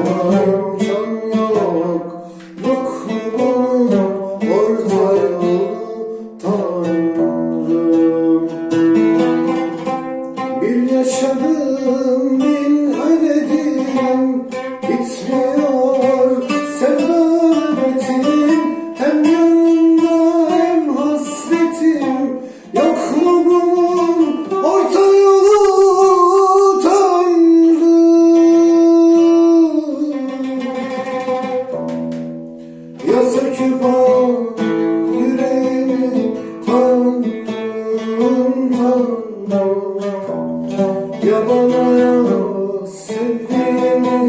world.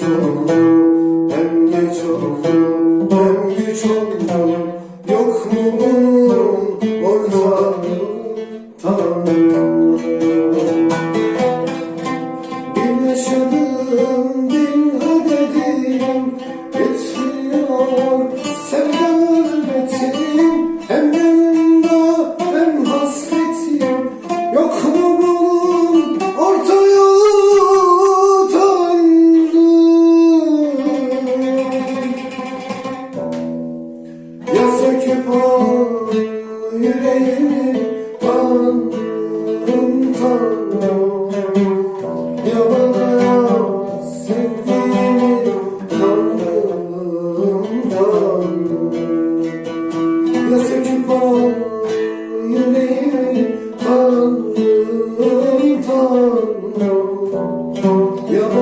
Hem geç oldu Hem güç oldu Yok mu bunun ortağı yüreğimi Tanrım Tanrım Ya bana sevdiğimi Tanrım Tanrım Ya yüreğimi Tanrım Tanrım Ya